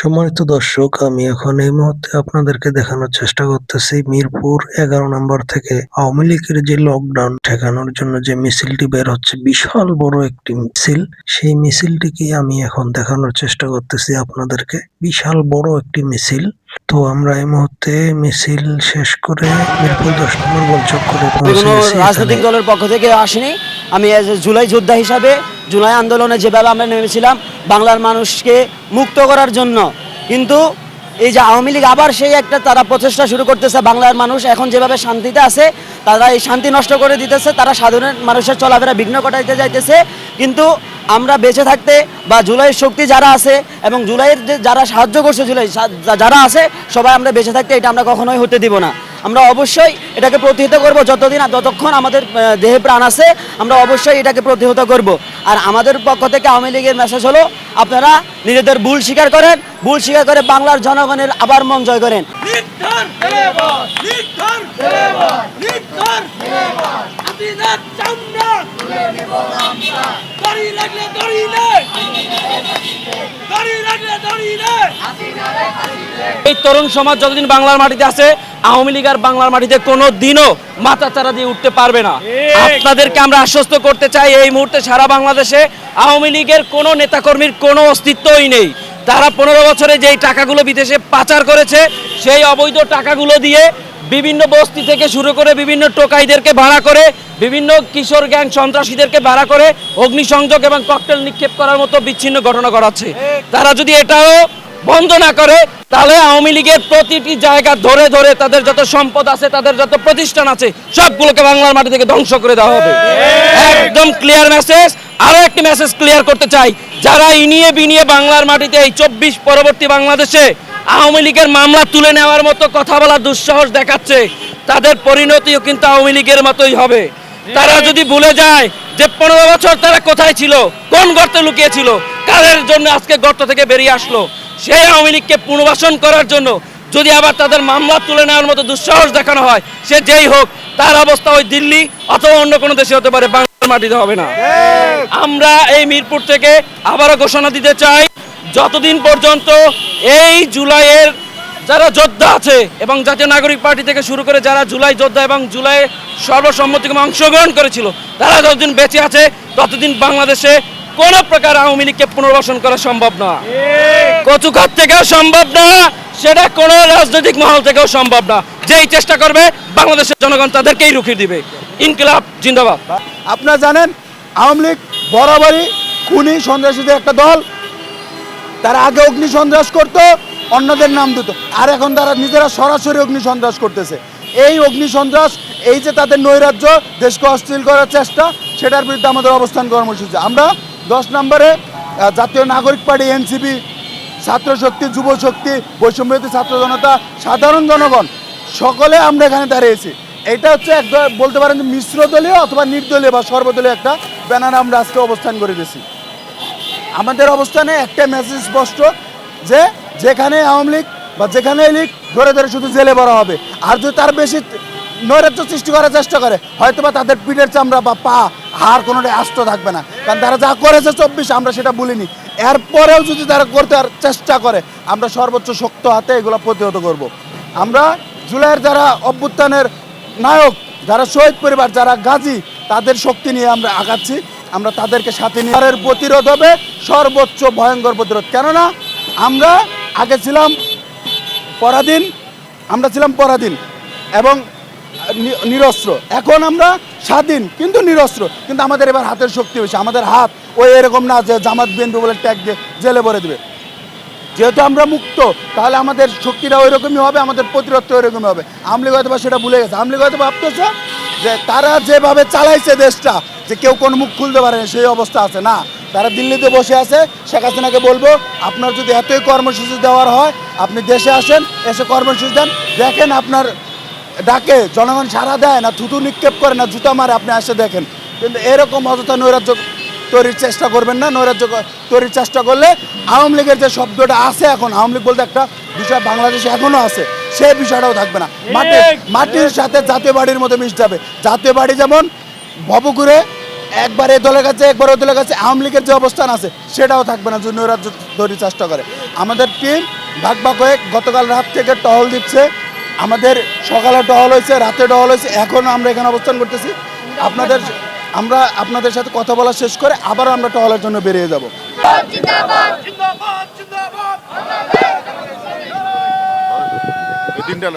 সম্মানিত দর্শক আমি এখন এই মুহূর্তে আপনাদেরকে দেখানোর চেষ্টা করতেছি মিরপুর এগারো নম্বর থেকে আওয়ামী লীগের যে লকডাউন ঠেকানোর জন্য যে মিছিলটি বের হচ্ছে বিশাল বড় একটি মিছিল। সেই মিছিলটিকে আমি এখন দেখানোর চেষ্টা করতেছি আপনাদেরকে। বিশাল বড় একটি মিছিল। তো আমরা এই মুহূর্তে মিছিল শেষ করে মিরপুর দশ নম্বর কোনো গেছি রাজনৈতিক দলের পক্ষ থেকে আসিনি। আমি এজ এ জুলাই যোদ্ধা হিসাবে জুলাই আন্দোলনে যেভাবে আমরা নেমেছিলাম, বাংলার মানুষকে মুক্ত করার জন্য। কিন্তু এই যে আওয়ামী লীগ আবার সেই একটা তারা প্রচেষ্টা শুরু করতেছে, বাংলার মানুষ এখন যেভাবে শান্তিতে আছে, তারা এই শান্তি নষ্ট করে দিতেছে, তারা সাধারণ মানুষের চলাফেরা বিঘ্ন ঘটাইতে যাইতেছে। কিন্তু আমরা বেঁচে থাকতে বা জুলাইয়ের শক্তি যারা আছে এবং জুলাইয়ের যে যারা সাহায্য করছে, জুলাই যারা আছে, সবাই আমরা বেঁচে থাকতে এটা আমরা কখনোই হতে দিব না। আমরা অবশ্যই এটাকে প্রতিহত করব যতদিন যতক্ষণ আমাদের দেহে প্রাণ আছে, আমরা অবশ্যই এটাকে প্রতিহত করব। আর আমাদের পক্ষ থেকে আওয়ামী লীগের মেসেজ হলো, আপনারা নিজেদের ভুল স্বীকার করেন, ভুল স্বীকার করে বাংলার জনগণের আবার মন জয় করেন। এই তরুণ সমাজ যতদিন বাংলার মাটিতে আছে আওয়ামী লীগ আর বাংলার মাটিতে কোনো দিনও মাথা চারা দিয়ে উঠতে পারবে না। আপনাদেরকে আমরা আশ্বস্ত করতে চাই এই মুহূর্তে সারা বাংলাদেশে আওয়ামী লীগের কোনো নেতাকর্মীর কোনো অস্তিত্বই নেই। তারা পনেরো বছরে যেই টাকাগুলো বিদেশে পাচার করেছে সেই অবৈধ টাকাগুলো দিয়ে বিভিন্ন বস্তি থেকে শুরু করে বিভিন্ন টোকাইদেরকে ভাড়া করে বিভিন্ন কিশোর গ্যাং সন্ত্রাসীদেরকে ভাড়া করে অগ্নিসংযোগ এবং ককটেল নিক্ষেপ করার মতো বিচ্ছিন্ন ঘটনা ঘটাচ্ছে। তারা যদি এটাও বন্ধ না করে, তাহলে আওয়ামী লীগের প্রতিটি জায়গা ধরে ধরে তাদের যত সম্পদ আছে, তাদের যত প্রতিষ্ঠান আছে, সবগুলোকে বাংলার মাটি থেকে ধ্বংস করে দেওয়া হবে। একদম ক্লিয়ার মেসেজ আরও একটি মেসেজ ক্লিয়ার করতে চাই। যারা ইনিয়ে বিনিয়ে বাংলার মাটিতে এই চব্বিশ পরবর্তী বাংলাদেশে আওয়ামী লীগের মামলা তুলে নেওয়ার মতো কথা বলার দুঃসাহস দেখাচ্ছে, তাদের পরিণতিও কিন্তু আওয়ামী লীগের মতোই হবে। তারা যদি ভুলে যায় যে পনেরো বছর তারা কোথায় ছিল কোন গর্তে লুকিয়েছিল কাদের জন্য আজকে গর্ত থেকে বেরিয়ে আসলো সেই আওয়ামী লীগকে পুনর্বাসন করার জন্য যদি আবার তাদের মামলা তুলে নেওয়ার মতো দুঃসাহস দেখানো হয় সে যেই হোক তার অবস্থা ওই দিল্লি অথবা অন্য কোনো দেশে হতে পারে বাংলার মাটিতে হবে না। আমরা এই মিরপুর থেকে আবারও ঘোষণা দিতে চাই যতদিন পর্যন্ত এই জুলাইয়ের যারা যোদ্ধা আছে এবং জাতীয় নাগরিক পার্টি থেকে শুরু করে যারা জুলাই যোদ্ধা এবং জুলাই সর্বসম্মতিক্রমে অংশগ্রহণ করেছিল তারা যতদিন বেঁচে আছে ততদিন বাংলাদেশে কোন প্রকার আওয়ামী লীগকে পুনর্বাসন করা সম্ভব না। কচুঘাট থেকেও সম্ভব না সেটা কোনো রাজনৈতিক মহল থেকেও সম্ভব না। যেই চেষ্টা করবে বাংলাদেশের জনগণ তাদেরকেই রুখে দিবে। ইনকিলাব জিন্দাবাদ। আপনারা জানেন আওয়ামী লীগ বরাবরই খুনি সন্ত্রাসীদের একটা দল। তারা আগে অগ্নি সন্ত্রাস করতো অন্যদের নাম দিত। আর এখন তারা নিজেরা সরাসরি অগ্নি সন্ত্রাস করতেছে। এই অগ্নিসন্ত্রাস, এই যে তাদের নৈরাজ্য, দেশকে অস্থির করার চেষ্টা, সেটার বিরুদ্ধে আমাদের অবস্থান কর্মসূচি। আমরা দশ নম্বরে জাতীয় নাগরিক পার্টি, এনসিপি, ছাত্র শক্তি, যুব শক্তি, বৈষম্যবিরোধী ছাত্র জনতা, সাধারণ জনগণ, সকলে আমরা এখানে দাঁড়িয়েছি। এটা হচ্ছে এক বলতে পারেন যে মিশ্র দলীয় অথবা নির্দলীয় বা সর্বদলীয় একটা ব্যানার আমরা আজকে অবস্থান করে দিয়েছি। আমাদের অবস্থানে একটা মেসেজ স্পষ্ট যে যেখানে আওয়ামী লীগ বা যেখানে লীগ, ধরে ধরে শুধু জেলে বড় হবে। আর যদি তার বেশি নৈরাজ্য সৃষ্টি করার চেষ্টা করে হয়তো বা তাদের পিঠের চামড়া বা পা হাড় কোনোটাই আস্ত থাকবে না। কারণ তারা যা করেছে চব্বিশ, আমরা সেটা বলিনি এরপরেও যদি তারা করতে চেষ্টা করে, আমরা সর্বোচ্চ শক্ত হাতে এগুলো প্রতিহত করব। আমরা জুলাইয়ের যারা অভ্যুত্থানের নায়ক, যারা শহীদ পরিবার, যারা গাজী, তাদের শক্তি নিয়ে আমরা আগাচ্ছি। আমরা তাদেরকে সাথে নিয়ে প্রতিরোধ হবে সর্বোচ্চ ভয়ঙ্কর প্রতিরোধ। কেননা আমরা আগে ছিলাম পরাধীন, আমরা ছিলাম পরাধীন এবং নিরস্ত্র। এখন আমরা স্বাধীন, কিন্তু নিরস্ত্র। কিন্তু আমাদের এবার হাতের শক্তি বেশি আমাদের হাত ওই এরকম না যে জামাত বিএনপি বলে ট্যাগ দিয়ে জেলে ভরে দেবে। যেহেতু আমরা মুক্ত, তাহলে আমাদের শক্তিটা ওই রকমই হবে, আমাদের প্রতিরোধটা ওই রকমই হবে আমলি হয়তো সেটা ভুলে গেছে। আমলি হয়তো ভাবতেছে যে তারা যেভাবে চালাইছে দেশটা, যে কেউ কোনো মুখ খুলতে পারে সেই অবস্থা আছে। না তারা দিল্লিতে বসে আছে শেখ হাসিনাকে বলব আপনার যদি এতই কর্মসূচি দেওয়ার হয় আপনি দেশে আসেন এসে কর্মসূচি দেন। দেখেন আপনার ডাকে জনগণ সাড়া দেয় না থুতু নিক্ষেপ করে না জুতা মারে আপনি এসে দেখেন। কিন্তু এরকম অযথা নৈরাজ্য তৈরির চেষ্টা করবেন না নৈরাজ্য তৈরির চেষ্টা করলে আওয়ামী লীগের যে শব্দটা আছে এখন আওয়ামী লীগ বলতে একটা বিষয় বাংলাদেশে এখনও আছে সেই বিষয়টাও থাকবে না। মাটি মাটির সাথে জাতীয় বাড়ির মধ্যে মিশ যাবে। জাতীয় বাড়ি যেমন ভবঘুরে একবার এই দলের কাছে একবার ওই দলের কাছে আওয়ামী লীগের যে অবস্থান আছে সেটাও থাকবে না জুনিয়ররা ধরে চেষ্টা করে। আমাদের টিম ভাগ ভাগ হয়ে গতকাল রাত থেকে টহল দিচ্ছে। আমাদের সকালে টহল হয়েছে রাতে টহল হয়েছে এখনও আমরা এখানে অবস্থান করতেছি। আপনাদের আমরা আপনাদের সাথে কথা বলা শেষ করে আবারও আমরা টহলের জন্য বেরিয়ে যাব। জিন্দাবাদ জিন্দাবাদ তিনটা